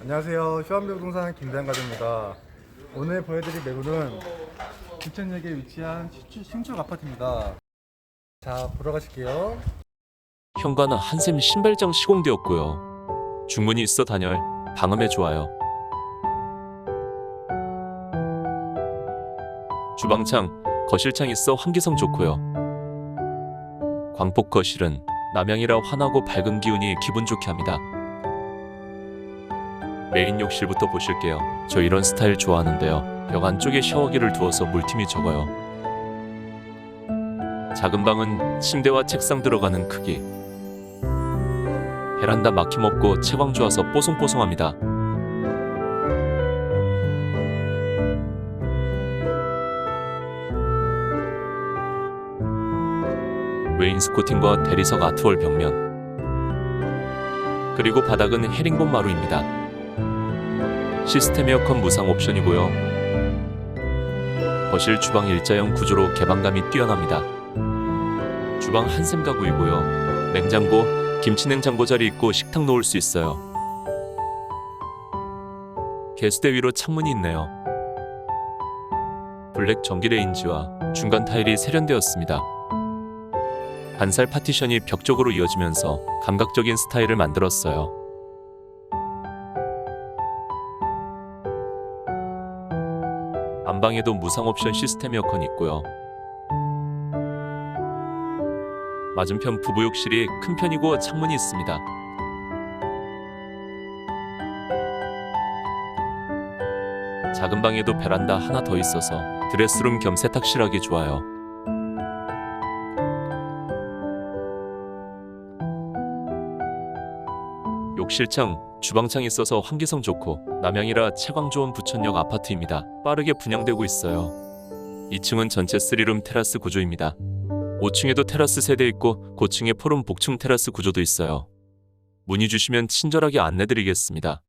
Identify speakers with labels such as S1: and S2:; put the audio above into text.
S1: 안녕하세요. 휴안부동산 김대한가족입니다. 오늘 보여드릴 매물은 부천역에 위치한 신축 아파트입니다. 자, 보러 가실게요.
S2: 현관은 한샘 신발장 시공되었고요. 중문이 있어 단열, 방음에 좋아요. 주방창, 거실창 있어 환기성 좋고요. 광폭 거실은 남향이라 환하고 밝은 기운이 기분 좋게 합니다. 메인 욕실부터 보실게요. 저 이런 스타일 좋아하는데요. 벽 안쪽에 샤워기를 두어서 물팀이 적어요. 작은 방은 침대와 책상 들어가는 크기. 베란다 막힘없고 채광 좋아서 뽀송뽀송합니다. 웨인스코팅과 대리석 아트월 벽면 그리고 바닥은 헤링본 마루입니다. 시스템 에어컨 무상 옵션이고요. 거실 주방 일자형 구조로 개방감이 뛰어납니다. 주방 한샘 가구이고요. 냉장고, 김치냉장고 자리 있고 식탁 놓을 수 있어요. 개수대 위로 창문이 있네요. 블랙 전기 레인지와 중간 타일이 세련되었습니다. 반살 파티션이 벽 쪽으로 이어지면서 감각적인 스타일을 만들었어요. 안방에도 무상 옵션 시스템 에어컨이 있고요. 맞은편 부부욕실이 큰 편이고 창문이 있습니다. 작은 방에도 베란다 하나 더 있어서 드레스룸 겸 세탁실 하기 좋아요. 욕실창, 주방창 있어서 환기성 좋고 남향이라 채광 좋은 부천역 아파트입니다. 빠르게 분양되고 있어요. 2층은 전체 3룸 테라스 구조입니다. 5층에도 테라스 세대 있고 고층에 포름 복층 테라스 구조도 있어요. 문의 주시면 친절하게 안내드리겠습니다.